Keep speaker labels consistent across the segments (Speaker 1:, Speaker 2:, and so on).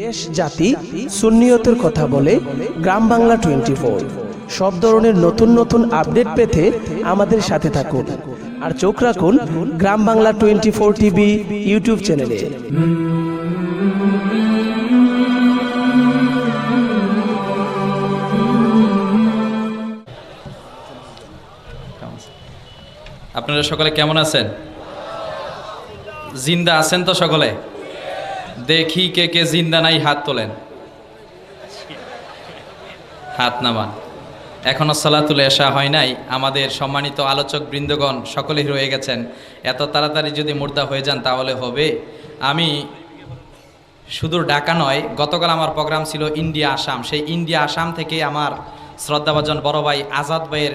Speaker 1: দেশ, জাতি, সুন্নিয়তের কথা বলে গ্রাম বাংলা টোয়েন্টি ফোর সব ধরনের নতুন নতুন আপডেট পেতে আমাদের সাথে থাকুন আর চোখ রাখুন Gram Bangla twenty four TV YouTube চ্যানেলে।
Speaker 2: আপনারা সকলে কেমন আছেন? জিন্দা আছেন তো সকলে? দেখি কে কে জিন্দা নাই হাত তোলেন। হাত নামান। এখনও সালাতুল এসা হয় নাই। আমাদের সম্মানিত আলোচক বৃন্দগণ সকলেই রয়ে গেছেন। এত তাড়াতাড়ি যদি মুর্দা হয়ে যান তাহলে হবে। আমি শুধু ঢাকা নয়, গতকাল আমার প্রোগ্রাম ছিল ইন্ডিয়া আসাম। সেই ইন্ডিয়া আসাম থেকে আমার শ্রদ্ধাভাজন বড় ভাই আজাদ ভাইয়ের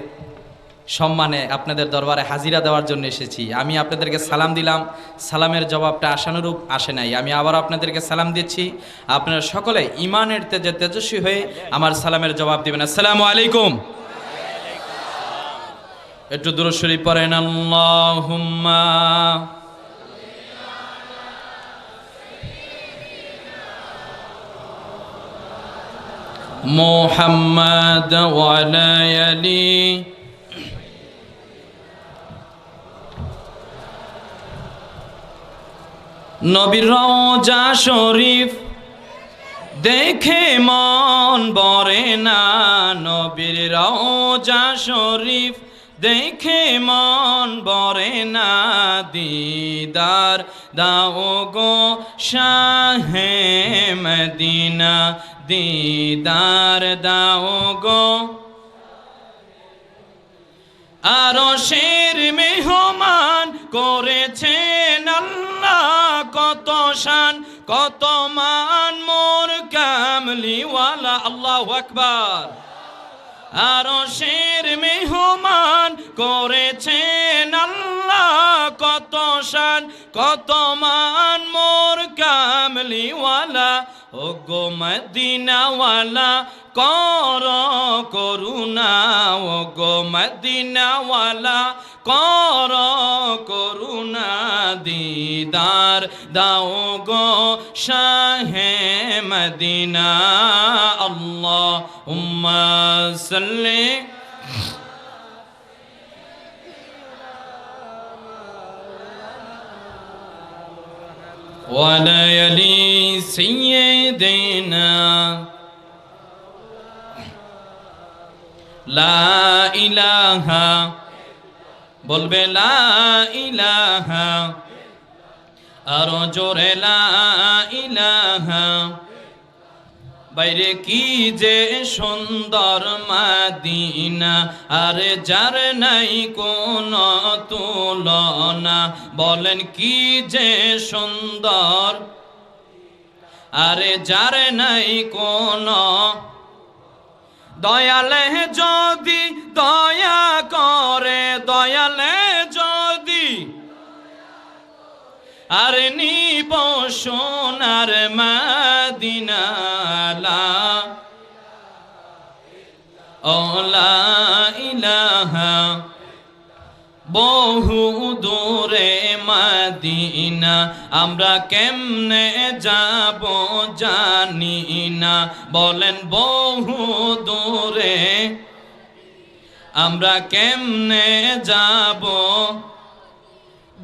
Speaker 2: সম্মানে আপনাদের দরবারে হাজিরা দেওয়ার জন্য এসেছি। আমি আপনাদেরকে সালাম দিলাম। সালামের জবাবটা আশানুরূপ আসে নাই। আমি আবার আপনাদেরকে সালাম দিচ্ছি। আপনারা সকলে ইমানের তেজে তেজস্বী হয়ে আমার সালামের জবাব দিবেন। আসসালাম আলাইকুম। একটু দূরস্বরী পড়েন। মোহাম্মদ ওয়ালি নবীর রওজা শরীফ দেখে মন বরে না। নবীর রওজা শরীফ দেখে মন বরে না। দিদার দাও গো শাহে মদিনা। দিদার দাও গো আরও শের মেহমান করেছেন আল্লাহ। কত শান, কত মান, মোর কামলিওয়ালা, আল্লাহ আকবার। আর শের মেহমান করেছেন আল্লাহ, কত শান, কত মান, মোর কামলিওয়ালা ও গো মদিনাওয়ালা, কর করুণা ও গো মদিনাওয়ালা, কর করুণা দিদার দাও গো শাহে মদিনা। আল্লাহ উম্মা সাল্লি وليلي سيدنا লা ইলাহা বলবে লা ইলাহা আরো জোরে লা ইলাহা বাইরে কি যে সুন্দর মাদিনা, আর যার নাই কোন তুলনা। বলেন কি যে সুন্দর, আরে যার নাই কোন। দয়ালে যদি দয়া করে, দয়ালে যদি। আর নিব সোনার মাদিনালা। বহু দূরে মাদিনা। আমরা কেমনে যাব জানি না। বলেন বহু দূরে। আমরা কেমনে যাব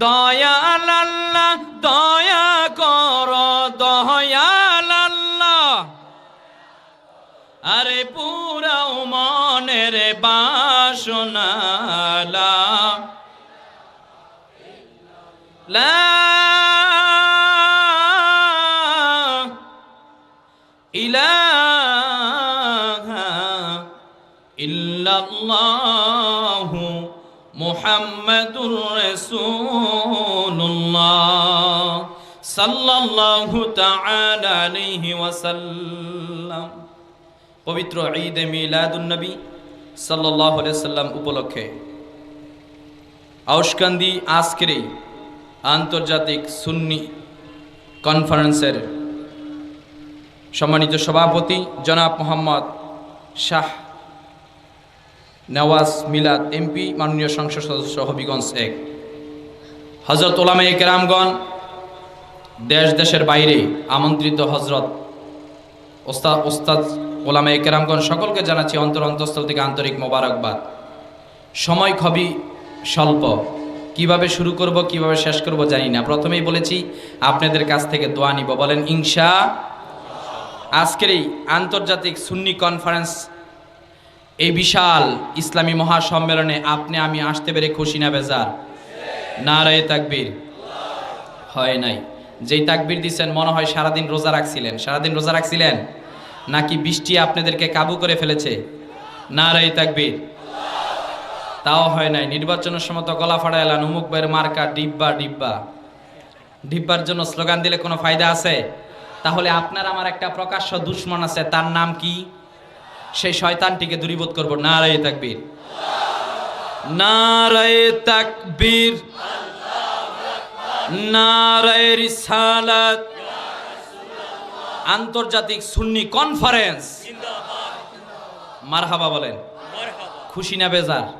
Speaker 2: দয়াল আল্লাহ দয়া কর দয়াল আল্লাহ আরে পুরাও মনের বাসনালা। লা ইলাহা ইল্লাল্লাহু। মুহাম্মাদুর রাসূলুল্লাহ সাল্লাল্লাহু তাআলা আলাইহি ওয়াসাল্লাম। পবিত্র ঈদে মিলাদুন্নবী সাল্লাল্লাহু আলাইহি সাল্লাম উপলক্ষে। আউশকান্দি আজকের আন্তর্জাতিক সুন্নি কনফারেন্সের সম্মানিত সভাপতি জনাব মোহাম্মদ শাহ নওয়াজ মিলাদ এমপি, মাননীয় সংসদ সদস্য হবিগঞ্জ এক। হজরত ওলামে কেরামগণ দেশ দেশের বাইরে আমন্ত্রিত হজরত ওস্তাদ ওস্তাদ ওলামা একরামগণ সকলকে জানাচ্ছি অন্তর অন্তঃস্থল থেকে আন্তরিক মোবারকবাদ। সময় খুবই স্বল্প। কীভাবে শুরু করব, কীভাবে শেষ করব জানি না। প্রথমেই বলেছি, আপনাদের কাছ থেকে দোয়া নিব। বলেন, ইনশা আজকের এই আন্তর্জাতিক সুন্নি কনফারেন্স এই বিশাল ইসলামী মহাসম্মেলনে আপনি আমি আসতে পেরে খুশি না, বেজার। নারায়ে তাকবীর। হয় নাই। যেই তাকবীর দিচ্ছেন মনে হয় সারাদিন রোজা রাখছিলেন। সারাদিন রোজা রাখছিলেন? নাকি বৃষ্টি আপনাদেরকে কাবু করে ফেলেছে? না নারায়ে তাকবীর। তাও হয় নাই। নির্বাচনের সময় তো গলা ফাড়া এলান, উমুক বের মার্কা, ডিব্বা ডিব্বা। ডিব্বার জন্য স্লোগান দিলে কোনো ফায়দা আছে? তাহলে আপনার আমার একটা প্রকাশ্য দুশ্মন আছে, তার নাম কি? সেই শয়তানটিকে দূরীভূত করব। নারায় তাকবীর। নারায়ে তাকবীর। নারায় রিসালাত। আন্তর্জাতিক সুন্নি কনফারেন্স। মারহাবা বলেন। খুশি না বেজার।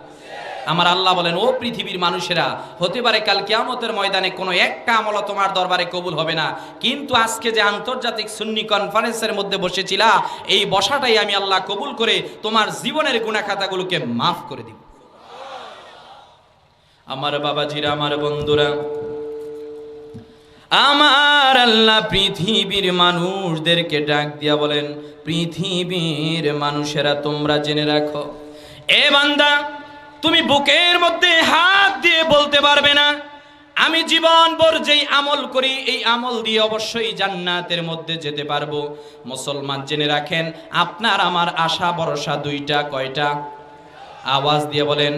Speaker 2: আমার আল্লাহ বলেন, ও পৃথিবীর মানুষেরা, হতে পারে কাল কেয়ামতের ময়দানে কোনো একটা আমলও তোমার দরবারে কবুল হবে না। কিন্তু আজকে যে আন্তর্জাতিক সুন্নি কনফারেন্সের মধ্যে বসেছিলা, এই বসাটাই আমি আল্লাহ কবুল করে তোমার জীবনের গুণাখাতাগুলোকে মাফ করে দিব। আমার বাবাজিরা, আমার বন্ধুরা, আমার আল্লাহ পৃথিবীর মানুষদেরকে ডাক দিয়া বলেন, পৃথিবীর মানুষেরা, তোমরা জেনে রাখো, এ বান্দা তুমি বুকের মধ্যে হাত দিয়ে বলতে পারবে না। আমি জীবন ভর যেই আমল করি, এই আমল দিয়ে অবশ্যই জান্নাতের মধ্যে যেতে পারব। মুসলমান জেনে রাখেন, আপনার আমার আশা, ভরসা দুইটা, কয়টা? আওয়াজ দিয়ে বলেন,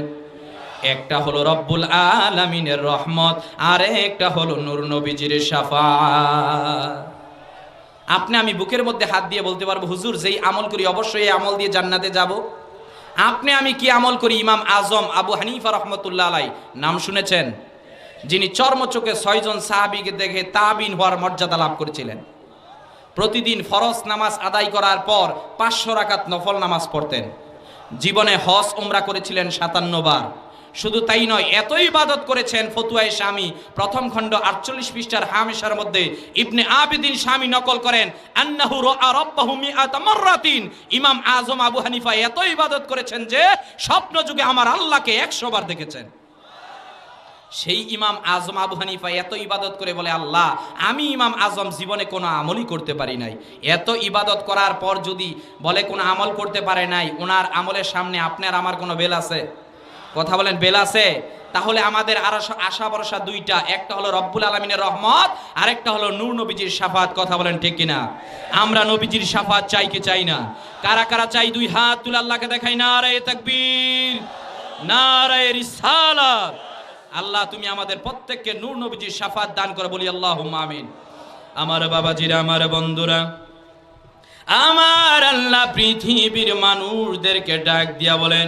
Speaker 2: একটা হলো রব্বুল আলামিনের রহমত আর একটা হলো নূর নবীজির সাফা আপনি আমি বুকের মধ্যে হাত দিয়ে বলতে পারব, হুজুর, যেই আমল করি, অবশ্যই এই আমল দিয়ে জান্নাতে যাব। আপনি আমি কি আমল করি? ইমাম আজম আবু হানিফা রহমতুল্লাহ আলাই নাম শুনেছেন? যিনি চর্মচোখে ছয়জন সাহাবিকে দেখে তাবিন হওয়ার মর্যাদা লাভ করেছিলেন। প্রতিদিন ফরজ নামাজ আদায় করার পর পাঁচশো রাকাত নফল নামাজ পড়তেন। জীবনে হজ ওমরা করেছিলেন সাতান্ন বার শুধু তাই নয় এত ইবাদত করেছেন ফতুয়ায় স্বামী প্রথম খণ্ড আটচল্লিশ পৃষ্ঠার হামেশার মধ্যে ইবনে আবিদিন স্বামী নকল করেন, আন্নাহু রাব্বাহু ইমাম আজম আবু হানিফা এত ইবাদত করেছেন যে স্বপ্ন যুগে আমার আল্লাহকে একশো বার দেখেছেন। সেই ইমাম আজম আবু হানিফা এত ইবাদত করে বলে, আল্লাহ, আমি ইমাম আজম জীবনে কোনো আমলই করতে পারি নাই। এত ইবাদত করার পর যদি বলে কোনো আমল করতে পারে নাই, ওনার আমলের সামনে আপনার আমার কোনো বেল আছে? কথা বলেন, বেল আছে? তাহলে আমাদের আর আশা ভরসা দুইটা। একটা হলো রব্বুল আলমিনের রহমত, আরেকটা হলো নূর নবীজির সাফাত কথা বলেন ঠিক কিনা? আমরা নবীজির সাফাত চাই কি চাই না? কারা কারা চাই দুই হাত তুলে আল্লাহকে দেখাই? না রে তাকবীর না রে রিসালাত। আল্লাহ, তুমি আমাদের প্রত্যেককে নূর নবীজির সাফাত দান করে, বলি আল্লাহ আমিন। আমার বাবাজিরা, আমার বন্ধুরা, আমার আল্লাহ পৃথিবীর মানুষদেরকে ডাক দিয়া বলেন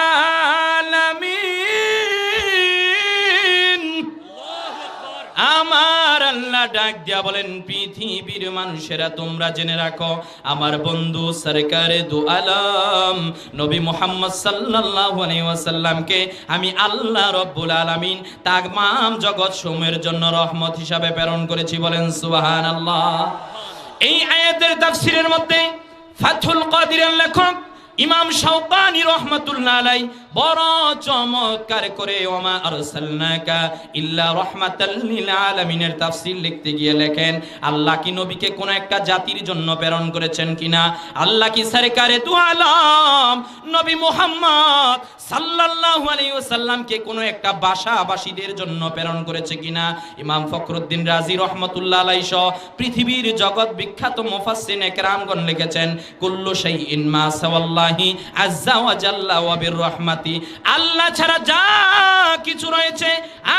Speaker 2: ডাক দিয়া বলেন, পৃথিবীর মানুষেরা, তোমরা জেনে রাখো, আমার বন্ধু সরকারে দু আলম, নবী মোহাম্মদ আলাইহি ওয়াসাল্লামকে আমি আল্লাহ রব্বুল আলামিন তাগমাম জগৎ সমূহের জন্য রহমত হিসাবে প্রেরণ করেছি। বলেন, সুবহানাল্লাহ। এই আয়াতের তাফসীরের মধ্যে ফাথুল কাদিরের লেখক ইমাম শাওকানি রহমাতুল্লাহ আলাই বড় চমৎকার করে, ওমা আরসালনাকা ইল্লা লিল আলামিনের তাফসীর লিখতে গিয়ে লেখেন, আল্লাহ কি নবীকে কোন একটা জাতির জন্য প্রেরণ করেছেন কিনা? আল্লাহ কি সরকারে দু আলম? নবী মুহাম্মদ সাল্লাল্লাহু আলাইহি ওয়াসাল্লামকে কোন একটা জন্য প্রেরণ করেছে কিনা? ইমাম ফখরুদ্দিন রাজি রহমতুল্লাহ আলাই সহ পৃথিবীর জগৎ বিখ্যাত মুফাসসির একরামগণ লিখেছেন, কুল্লু শাইইন মা সাওয়াল্লাহি আজ্জা ওয়া জাল্লা ওয়া বির আল্লাহ ছাড়া যা কিছু রয়েছে,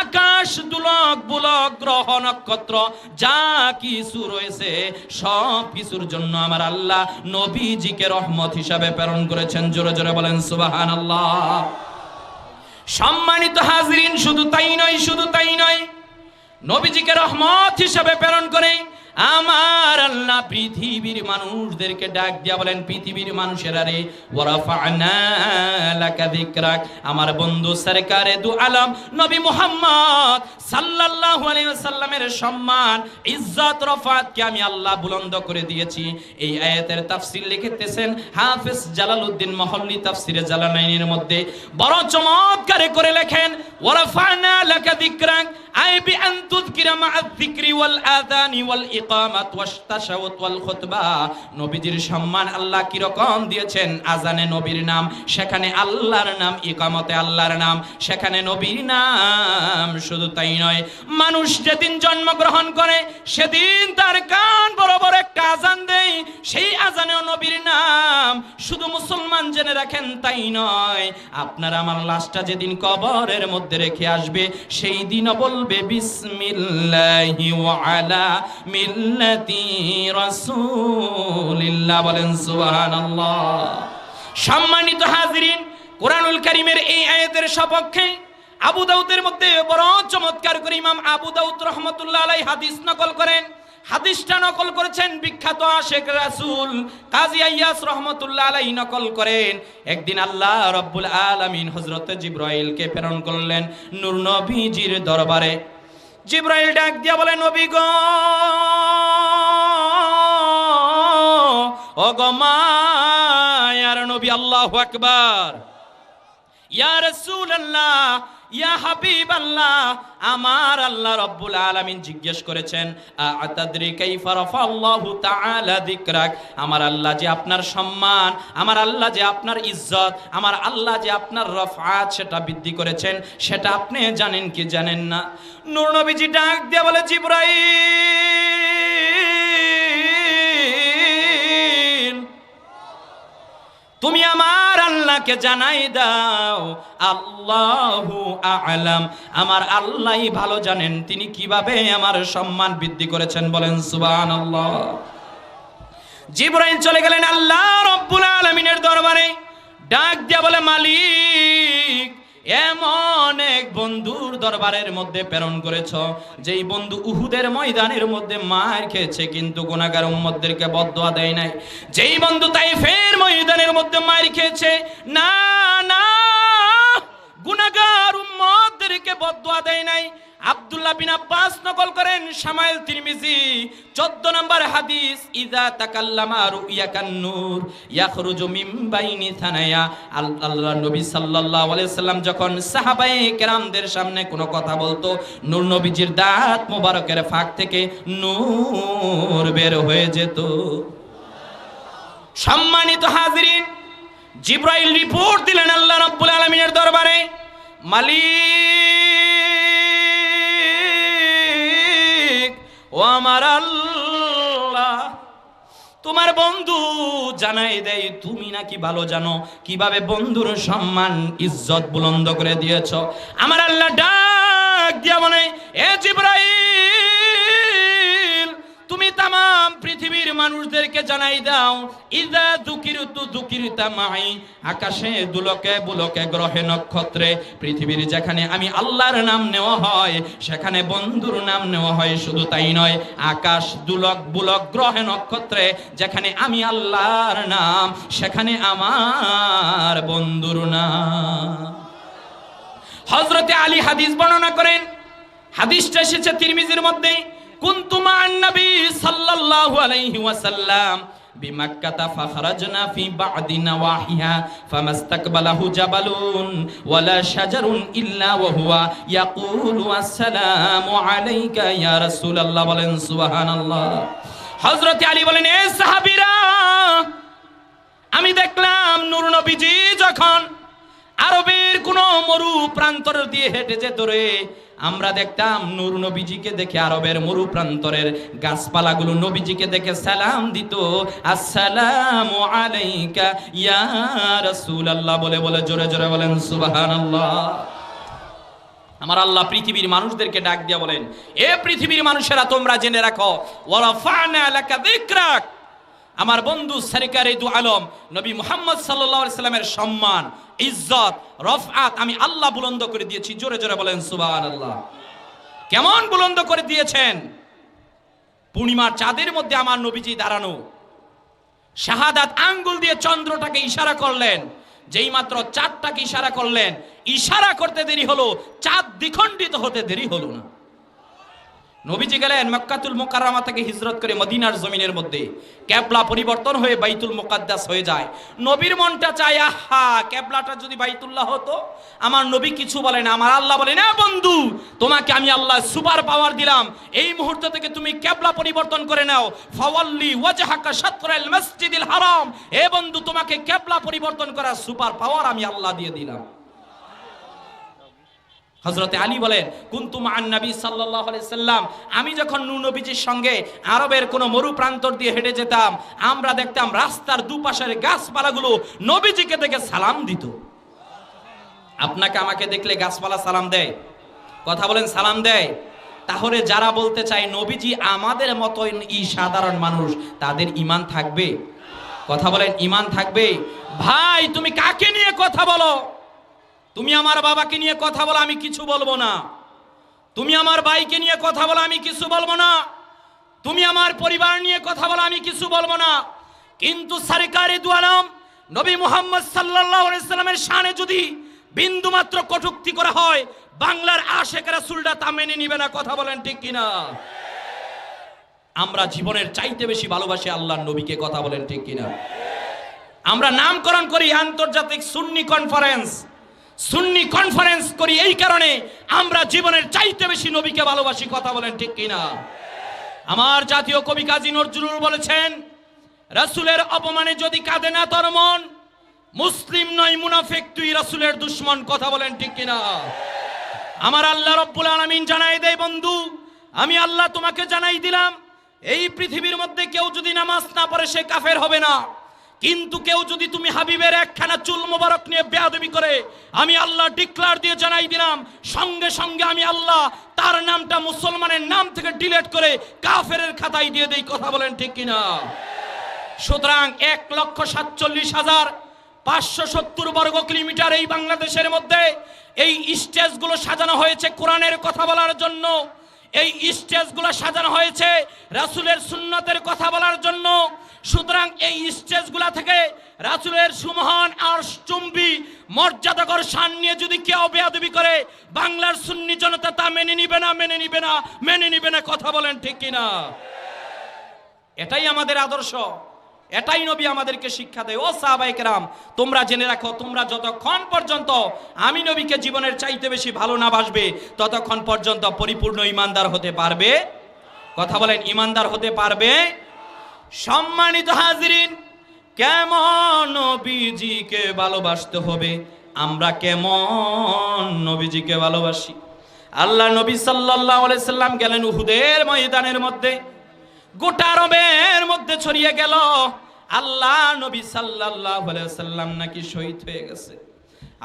Speaker 2: আকাশ, দুলক, বুলক, গ্রহ, নক্ষত্র, যা কিছু রয়েছে, সব কিছুর জন্য আমার আল্লাহ নবীজিকে রহমত হিসাবে প্রেরণ করেছেন। জোরে জোরে বলেন সুবাহান আল্লাহ সম্মানিত হাজরিন, শুধু তাই নয়, শুধু তাই নয়, নবীজিকে রহমত হিসাবে প্রেরণ করে আমার আল্লাহ পৃথিবীর মানুষদেরকে ডাক দিয়া বলেন, পৃথিবীর মানুষেরা রে আমার বন্ধু সরকারে দু আলম, নবী মুহাম্মদ সাল্লাল্লাহু আলাইহি সম্মান, ইজ্জত, রফাতকে আমি আল্লাহ বুলন্দ করে দিয়েছি। এই আয়াতের তাফসীর লিখতেছেন হাফেজ জালালউদ্দিন মহল্লি তাফসিরে জালালাইনের মধ্যে। বড় চমৎকারে করে লেখেন, ওয়ারাফা'না লাকা যিকরাক। আই বি আন তুযকিরা মা যিকরি ওয়াল আযানি ওয়াল ইকামাত ওয়াশতাশাওয়াত ওয়াল খুতবা। নবীজির সম্মান আল্লাহ কি রকম দিয়েছেন? আজানে নবীর নাম, সেখানে আল্লাহর নাম, ইকামতে আল্লাহর নাম, সেখানে নবীর নাম, শুধু তাই নয়, মানুষ যেদিন জন্মগ্রহণ করে, সেদিন তার কান বরাবর একটা আজান দেয়। সেই আজানেও নবীর নাম, শুধু মুসলমান জেনে রাখেন তাই নয়। আপনার আমার লাশটা যেদিন কবরের মধ্যে রেখে আসবে, সেই দিনও বলবে, বিসমিল্লাহি ওয়া আলা বলেন সম্মানিত হাজিরিন, কোরআনুল কারীমের এই আয়াতের সপক্ষে আবু দাউদের মধ্যে বড় চমৎকার করে ইমাম আবু দাউদ রহমতুল্লাহ আলাই হাদিস নকল করেন। হাদিসটা নকল করেছেন বিখ্যাত আশেখ রাসূল কাজী আইয়াস রহমতুল্লাহ আলাই নকল করেন। একদিন আল্লাহ রব্বুল আলামিন হযরত জিব্রাইলকে প্রেরণ করলেন নূর নবীজির দরবারে। জিব্রাইল ডাক দিয়া বলে নবী গ ও গো মায়ার নবী আল্লাহ আকবার। ইয়া রাসূলুল্লাহ ইয়া হাবিবাল্লাহ, আমার আল্লাহ রব্বুল আলামিন জিজ্ঞেস করেছেন, আতাদরি কাইফা তাআলা যিকরাক? আমার আল্লাহ যে আপনার সম্মান, আমার আল্লাহ যে আপনার ইজ্জত, আমার আল্লাহ যে আপনার রফআত সেটা বৃদ্ধি করেছেন, সেটা আপনি জানেন কি জানেন না? নূর নবীজি ডাক দিয়ে বলে, জিব্রাইল! তুমি আমার আল্লাহকে জানাই দাও। আল্লাহ আ'লাম। আমার আল্লাহই ভালো জানেন, তিনি কীভাবে আমার সম্মান বৃদ্ধি করেছেন বলেন সুবান আল্লাহ জিব্রাইল চলে গেলেন আল্লাহ রব্বুল আলমিনের দরবারে। ডাক দিয়া বলে, মালিক এমন এক বন্ধুর দরবারের মধ্যে প্রেরণ করেছ, যেই বন্ধু উহুদের ময়দানের মধ্যে মার খেয়েছে, কিন্তু গুণাগার উম্মদদেরকে বদয়া দেয় নাই। যেই বন্ধু তাই ফের ময়দানের মধ্যে মার খেয়েছে, না না গুণাগার উম্মদদেরকে বদয়া দেয় নাই। আব্দুল্লাহ বিন আব্বাস নকল করেন শামাইল তিরমিজি 14 নম্বর হাদিস, ইযা তাকাল্লামা রুয়াকান নূর ইয়াখরুজু মিন বাইনি থানায়া আল- আল্লাহ নবী সাল্লাল্লাহু আলাইহি সাল্লাম যখন সাহাবায়ে কেরামদের সামনে কোনো কথা বলতো, নূর নবীজির দাঁত মোবারকের ফাঁক থেকে নূর বের হয়ে যেত। সম্মানিত হাজিরিন, জিব্রাইল রিপোর্ট দিলেন আল্লাহ রাব্বুল আলামিনের দরবারে, মালিক আমার আল্লাহ। তোমার বন্ধু জানাই দেয়, তুমি নাকি ভালো জানো? কীভাবে বন্ধুর সম্মান, ইজ্জত বুলন্দ করে দিয়েছ? আমার আল্লাহ ডাক দিয়া মনে এ জিব্রাইল তুমি পৃথিবীর মানুষদেরকে জানাই দাও, ইদা দুকির তু দুকির তামাই আকাশে দুলকে বুলকে গ্রহে নক্ষত্রে, পৃথিবীর যেখানে আমি আল্লাহর নাম নেওয়া হয়, সেখানে বন্ধুর নাম নেওয়া হয়, শুধু তাই নয়, আকাশ দুলক বুলক গ্রহে নক্ষত্রে, যেখানে আমি আল্লাহর নাম, সেখানে আমার বন্ধুর নাম। হজরতে আলী হাদিস বর্ণনা করেন, হাদিসটা এসেছে তিরমিজির মধ্যে কুনতুমা সাল্লাল্লাহু আলাইহি ওয়াসাল্লাম, বিমাক্কাতা ফাখরাজনা ফি বাদি নওয়াহিহা, ফামাস্তাকবালাহু জাবালুন, ওয়ালা শাজারুন ইল্লা ওয়া হুয়া ইয়াকুলু আসসালামু আলাইকা ইয়া রাসূলুল্লাহ, বলেন সুবহানাল্লাহ। হযরত আলী বলেন, এ সাহাবীরা, আমি দেখলাম নূর নবীজি যখন আরবের কোন মরু প্রান্তর দিয়ে হেঁটে যেত রে আমরা দেখতাম নূর নবীজিকে দেখে আরবের মরু প্রান্তরের গাছপালাগুলো নবীজিকে দেখে সালাম দিত। আসসালামু আলাইকা ইয়া রাসূলুল্লাহ বলে বলে জোরে জোরে বলেন, সুবহানাল্লাহ। আমার আল্লাহ পৃথিবীর মানুষদেরকে ডাক দিয়া বলেন, এ পৃথিবীর মানুষেরা তোমরা জেনে রাখো ওয়ারাফা'না লাকা যিকরাক। আমার বন্ধু সরকারে দু আলম, নবী মুহাম্মদ সাল্লামের সম্মান, ইজ্জত, রফআত আমি আল্লাহ বুলন্দ করে দিয়েছি। জোরে জোরে বলেন, সুবহানাল্লাহ। কেমন বুলন্দ করে দিয়েছেন? পূর্ণিমার চাঁদের মধ্যে আমার নবীজি দাঁড়ানো। শাহাদাত আঙ্গুল দিয়ে চন্দ্রটাকে ইশারা করলেন। যেই মাত্র চাঁদটাকে ইশারা করলেন, ইশারা করতে দেরি হলো, চাঁদ দ্বিখণ্ডিত হতে দেরি হলো না। নবীজি গেলেন মক্কাতুল মোকাররমা থেকে হিজরত করে মদিনার জমিনের মধ্যে। ক্যাবলা পরিবর্তন হয়ে বাইতুল মোকাদ্দাস হয়ে যায়। নবীর মনটা চায়, আহা, ক্যাবলাটা যদি বাইতুল্লাহ হতো, আমার নবী কিছু বলে না, আমার আল্লাহ বলে, না বন্ধু, তোমাকে আমি আল্লাহ সুপার পাওয়ার দিলাম। এই মুহূর্ত থেকে তুমি ক্যাবলা পরিবর্তন করে নাও। ফাওয়াল্লি ওয়াজহাকা শাতরাল মসজিদিল হারাম। এ বন্ধু, তোমাকে ক্যাবলা পরিবর্তন করার সুপার পাওয়ার আমি আল্লাহ দিয়ে দিলাম। হজরতে আলী বলেন কুন্তুম আন নবী আলাইহি সাল্লাম, আমি যখন নূ নবীজির সঙ্গে আরবের কোনো মরু প্রান্তর দিয়ে হেঁটে যেতাম, আমরা দেখতাম রাস্তার দুপাশের গাছপালাগুলো নবীজিকে দেখে সালাম দিত। আপনাকে আমাকে দেখলে গাছপালা সালাম দেয়? কথা বলেন, সালাম দেয়? তাহলে যারা বলতে চায়, নবীজি আমাদের মতো ই সাধারণ মানুষ, তাদের ইমান থাকবে? কথা বলেন ইমান থাকবে? ভাই, তুমি কাকে নিয়ে কথা বলো? তুমি আমার বাবাকে নিয়ে কথা বলো, আমি কিছু বলব না। তুমি আমার ভাইকে নিয়ে কথা বলো, আমি কিছু বলব না। তুমি আমার পরিবার নিয়ে কথা বলো, আমি কিছু বলব না। কিন্তু সরকারি দুয়ালাম নবী মুহাম্মদ আলাইহি সাল্লামের শানে যদি বিন্দু মাত্র কটূক্তি করা হয়, বাংলার আশেখ রাসূলটা তা মেনে নিবে না, কথা বলেন ঠিক কিনা? আমরা জীবনের চাইতে বেশি ভালোবাসি আল্লাহর নবীকে, কথা বলেন ঠিক কিনা? আমরা নামকরণ করি আন্তর্জাতিক সুন্নি কনফারেন্স সুন্নি কনফারেন্স করি এই কারণে আমরা জীবনের চাইতে বেশি নবীকে ভালোবাসি, কথা বলেন ঠিক কিনা? আমার জাতীয় কবি কাজী নজরুল বলেছেন, রাসূলের অপমানে যদি কাঁদে না তোর মন, মুসলিম নয় মুনাফিক, তুই রাসূলের দুশ্মন কথা বলেন ঠিক কিনা? আমার আল্লাহ রব্বুল আলামিন জানাই দেয়, বন্ধু, আমি আল্লাহ তোমাকে জানাই দিলাম, এই পৃথিবীর মধ্যে কেউ যদি নামাজ না পড়ে সে কাফের হবে না। কিন্তু কেউ যদি তুমি হাবিবের একখানা চুল মোবারক নিয়ে বেয়াদবি করে আমি আল্লাহ ডিক্লার দিয়ে জানাই দিলাম, সঙ্গে সঙ্গে আমি আল্লাহ তার নামটা মুসলমানের নাম থেকে ডিলেট করে কাফের খাতায় দিয়ে দেই, কথা বলেন ঠিক কিনা? সুতরাং এক লক্ষ সাতচল্লিশ হাজার পাঁচশো সত্তর বর্গ কিলোমিটার এই বাংলাদেশের মধ্যে এই স্টেজগুলো সাজানো হয়েছে কোরআনের কথা বলার জন্য। এই স্টেজগুলো সাজানো হয়েছে রাসুলের সুন্নতের কথা বলার জন্য। সুতরাং এই স্টেজগুলো থেকে রাসুলের সুমহান আর চুম্বি মর্যাদাকর সান নিয়ে যদি কেউ বেয়াদবি করে, বাংলার সুন্নি জনতা তা মেনে নিবে না, মেনে নিবে না, মেনে নিবে না, কথা বলেন ঠিক কিনা? এটাই আমাদের আদর্শ। এটাই নবী আমাদেরকে শিক্ষা দেয়। ও সাহাবাই কেরাম, তোমরা জেনে রাখো, তোমরা যতক্ষণ পর্যন্ত আমি নবীকে জীবনের চাইতে বেশি ভালো না বাসবে, ততক্ষণ পর্যন্ত পরিপূর্ণ ইমানদার হতে পারবে? কথা বলেন, ইমানদার হতে পারবে? সম্মানিত হাজিরিন, কেমন নবীজিকে ভালোবাসতে হবে? আমরা কেমন নবীজিকে ভালোবাসি? আল্লাহ নবী আলাইহি সাল্লাম গেলেন উহুদের ময়দানের মধ্যে। গোটা রবের মধ্যে ছড়িয়ে গেল। আল্লাহ নবী সাল্লাল্লাহু আলাইহি সাল্লাম নাকি শহীদ হয়ে গেছে।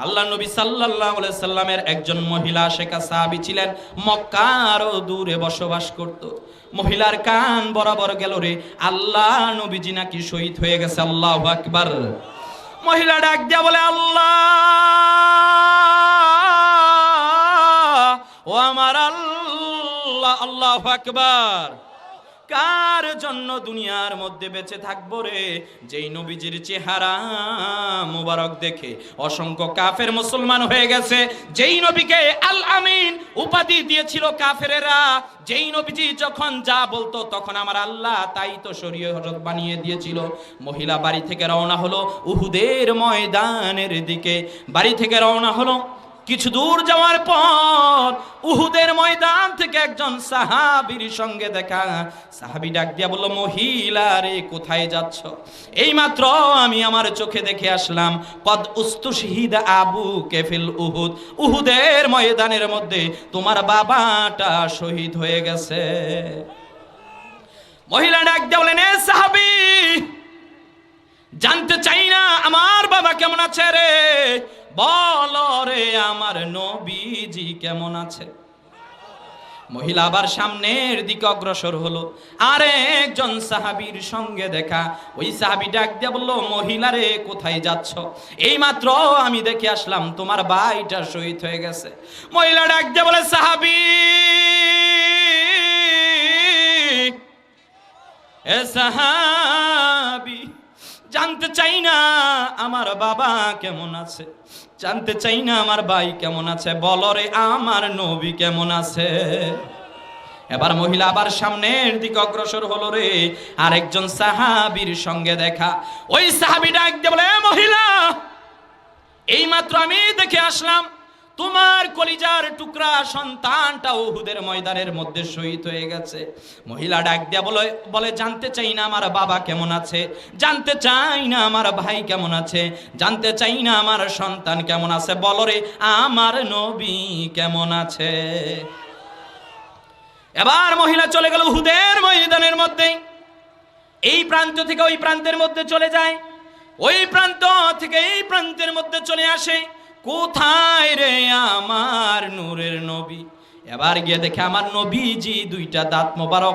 Speaker 2: আল্লাহ নবী সাল্লাল্লাহু আলাইহি সাল্লামের একজন মহিলা শেখা সাহাবী ছিলেন, মক্কার দূরে বসবাস করত। মহিলার কান বরাবর গেল রে, আল্লাহ নবীজি নাকি শহীদ হয়ে গেছে, আল্লাহু আকবার। মহিলা ডাক দিয়া বলে, আল্লাহ, ও আমার আল্লাহ, আল্লাহু আকবার। কার জন্য দুনিয়ার মধ্যে বেঁচে থাকব রে? যেই নবীজির চেহারা মোবারক দেখে অসংখ্য কাফের মুসলমান হয়ে গেছে। যেই নবীকে আল আমিন উপাধি দিয়েছিল কাফেরেরা, যেই নবীজি যখন যা বলতো তখন আমার আল্লাহ তাই তো শরীয় হজরত বানিয়ে দিয়েছিল। মহিলা বাড়ি থেকে রওনা হলো উহুদের ময়দানের দিকে। বাড়ি থেকে রওনা হলো কিছু দূর যাওয়ার পর উহুদের ময়দান থেকে একজন সাহাবীর সঙ্গে দেখা। সাহাবী ডাক দিয়া বলল, মহিলা রে, কোথায় যাচ্ছ? এই মাত্র আমি আমার চোখে দেখে আসলাম, কদ উস্তুশহিদ আবু কেফিল উহুদ। উহুদের ময়দানের মধ্যে তোমার বাবাটা শহীদ হয়ে গেছে। মহিলা ডাক দিয়া বলেন এ সাহাবী, জানতে চাই না আমার বাবা কেমন আছে রে? বল রে আমার নবীজি কেমন আছে? মহিলা আবার সামনের দিকে অগ্রসর হলো। আর একজন সাহাবীর সঙ্গে দেখা। ওই সাহাবী ডাক দিয়ে বলল, মহিলা রে, কোথায় যাচ্ছ? এই মাত্র আমি দেখে আসলাম, তোমার ভাইটা শহীদ হয়ে গেছে। মহিলা ডাক দিয়ে বলে, সাহাবী! এ সাহাবি জানতে চাই না আমার বাবা কেমন আছে। জানতে চাই না আমার ভাই কেমন আছে। বলরে আমার নবী কেমন আছে? এবার মহিলা আবার সামনের দিকে অগ্রসর হলো রে। আরেকজন সাহাবীর সঙ্গে দেখা। ওই সাহাবি একদম বলে মহিলা, এইমাত্র আমি দেখে আসলাম তোমার কলিজার টুকরা সন্তানটা উহুদের ময়দানের মধ্যে শহীদ হয়ে গেছে। মহিলা ডাক দিয়া বলে বলে, জানতে চাই না আমার বাবা কেমন আছে? জানতে চাই না আমার ভাই কেমন আছে? জানতে চাই না আমার সন্তান কেমন আছে? বলো রে, আমার নবী কেমন আছে? এবার মহিলা চলে গেল উহুদের ময়দানের মধ্যে। এই প্রান্ত থেকে ওই প্রান্তের মধ্যে চলে যায়। ওই প্রান্ত থেকে এই প্রান্তের মধ্যে চলে আসে। কোথায় রে আমার নূরের নবী? এবার গিয়ে দেখে আমার নবীজি দুইটা দাঁত মোবারক